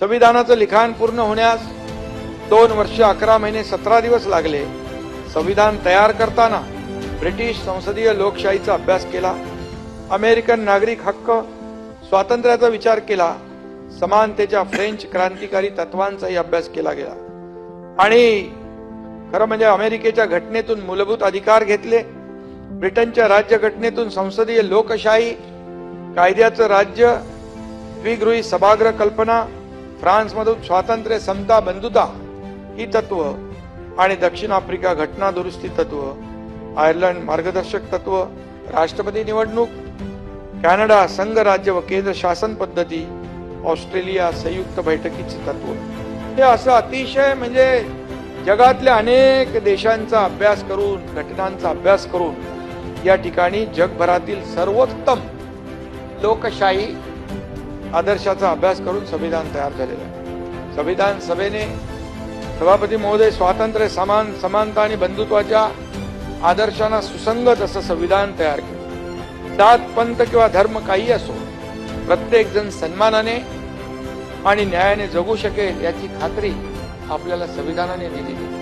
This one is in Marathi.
संविधानाचं लिखाण पूर्ण होण्यास दोन वर्ष अकरा महिने सतरा दिवस लागले. संविधान तयार करताना ब्रिटिश संसदीय लोकशाहीचा अभ्यास केला. अमेरिकन नागरिक हक्क स्वातंत्र्याचा विचार केला. समानतेच्या फ्रेंच क्रांतिकारी तत्वांचाही अभ्यास केला गेला. आणि खरं म्हणजे अमेरिकेच्या घटनेतून मूलभूत अधिकार घेतले. ब्रिटनच्या राज्यघटनेतून संसदीय लोकशाही कायद्याचं राज्य द्विगृही सभागृह कल्पना फ्रान्समधून स्वातंत्र्य समता बंधुता ही तत्व आणि दक्षिण आफ्रिका घटना दुरुस्ती तत्व आयर्लंड मार्गदर्शक तत्व राष्ट्रपती निवडणूक कॅनडा संघ राज्य व केंद्र शासन पद्धती ऑस्ट्रेलिया संयुक्त बैठकीचे तत्व. हे असं अतिशय म्हणजे जगातल्या अनेक देशांचा अभ्यास करून घटनांचा अभ्यास करून या ठिकाणी जगभरातील सर्वोत्तम लोकशाही आदर्शाचा अभ्यास करून संविधान तयार झालेलं आहे संविधान सभेने सभापती महोदय स्वातंत्र्य समान समानता आणि बंधुत्वाच्या आदर्शांना सुसंगत असं संविधान तयार केलं जात पंत किंवा धर्म काही असो प्रत्येक जण सन्मानाने आणि न्यायाने जगू शकेल याची खात्री आपल्याला संविधानाने दिलेली आहे.